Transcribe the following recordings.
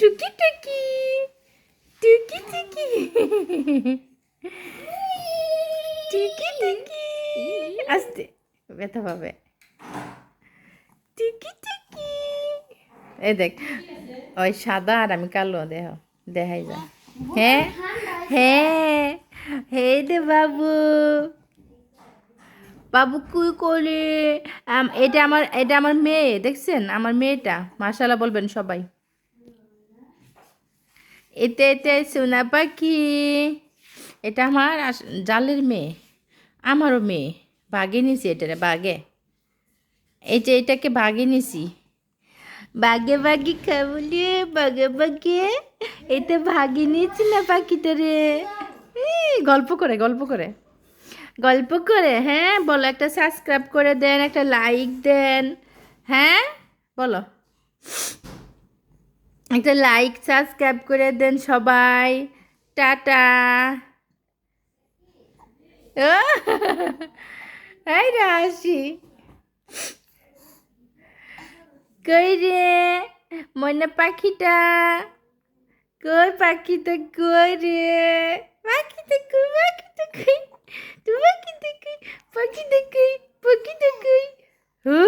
টুকি টুকি টুকি টুকি টুকি টুকি আস্তে, ব্যথা পাবে। টুকি টুকি এই দেখ, ওই সাদা আর আমি কালো, দেহ, দেখাই যা। হ্যাঁ হ্যাঁ। হে দে বাবু। বাবু কুই করে আম- এটা আমার এটা আমার মেয়ে দেখছেন? আমার মেয়েটা মাশাল্লাহ বলবেন সবাই। এতে এতে সোনা পাখি এটা আমার জালের মেয়ে আমারও মেয়ে বাগে নিছি এটা বাগে। এই যে এটাকে বাগে নিছি। বাগে বাগে খাবলি বাগে বাগে এটা ভাগে নিয়েছি না পাখিটারে এই, গল্প করে গল্প করে। গল্প করে হ্যাঁ বলো, একটা সাবস্ক্রাইব করে দেন, একটা লাইক দেন হ্যাঁ বলো। একটা লাইক সাবস্ক্রাইব করে দেন সবাই। টাটা। এই রাশি। কই রে? মনে পাখিটা। কই পাখিটা, কই রে? পাখিটা কই পাখিটা কই? তুই পাখিটা কই পাখিটা কই পাখিটা কই হু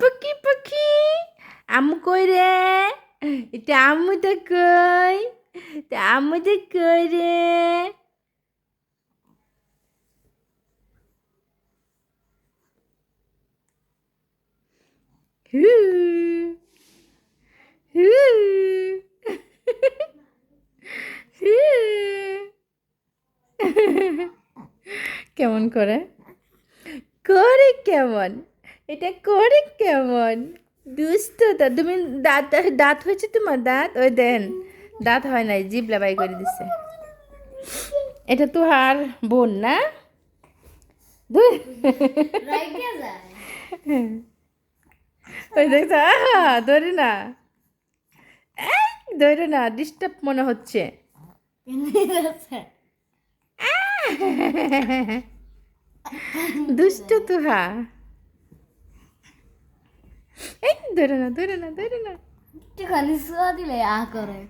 পাখি। পাখি, আমু কই রে? এটা আমুটা কই? তা আমুটা কই রে? হু হু হু কেমন করে? করে কেমন? এটা করে কেমন? দুষ্ট তা তুমি দাঁত দাঁত হয়েছে তোমার দাঁত? ওই দেন দাঁত হয় নাই জিভ লাবাই করে দিছে। এটা তো আর বোন না। ওই দেখছ? আহা ধরে না। ধরে না ডিস্টার্ব মনে হচ্ছে। দুষ্ট তুহা। এই ধরে না ধরে না ধরে না। একটুখানি শোয়া দিলে আ করে।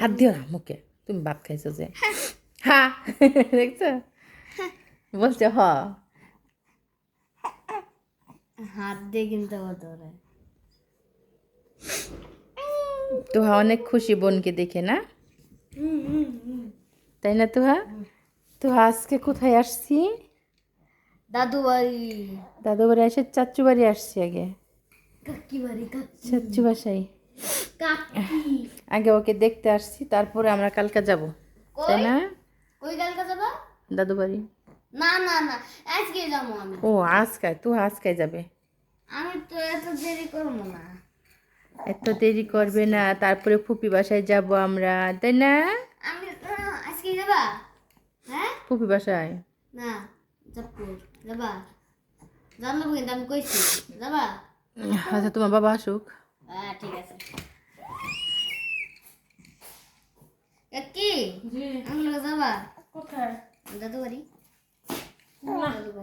হাত দিও না মুখে। তুমি ভাত খাইছো যে। হা দেখছ? বলছে হ। হাত দিয়ে কিনতে হতো তুহা অনেক খুশি বোনকে দেখে না? তাই না তুহা? তুহা আজকে কোথায় আসছি? দাদু বাড়ি। দাদু বাড়ি এসে চাচ্চু বাড়ি আসছি আগে। কাকি বাড়ি বাসায়। কাকি। আগে ওকে দেখতে আসছি তারপরে আমরা কালকা যাব। তাই না? কই কালকে যাবা? দাদু বাড়ি। না না না আজকে যাব আমি। ও আজকায় তুহা আজকায় যাবে? আমি তো এত দেরি করব না। এত দেরি করবে না তারপরে ফুপি বাসায় যাব আমরা তাই না? আমি আজকে যাবা? হ্যাঁ? ফুপি বাসায়? না চাঁদপুর যাবা। জানলাম কিন্তু আমি কইছি যাবা? আচ্ছা তোমার বাবা আসুক। হ্যাঁ ঠিক আছে। কি? আমি যাবা? কোথায়? দাদু বাড়ি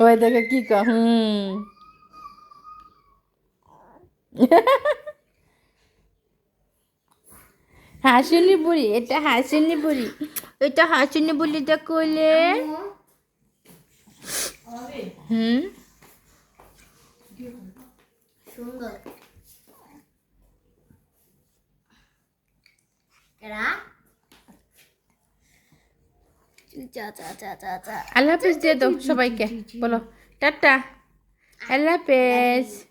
ওই দেখে কি ক, হুম। হাসুনি বুড়ি, এটা হাসুনি বুড়ি। এটা হাসুনি বুড়িটা কইলে হুম। সুন্দর। আল্লাহ হাফিজ দিয়ে দাও সবাইকে বলো। টাটা। আল্লাহ হাফেজ।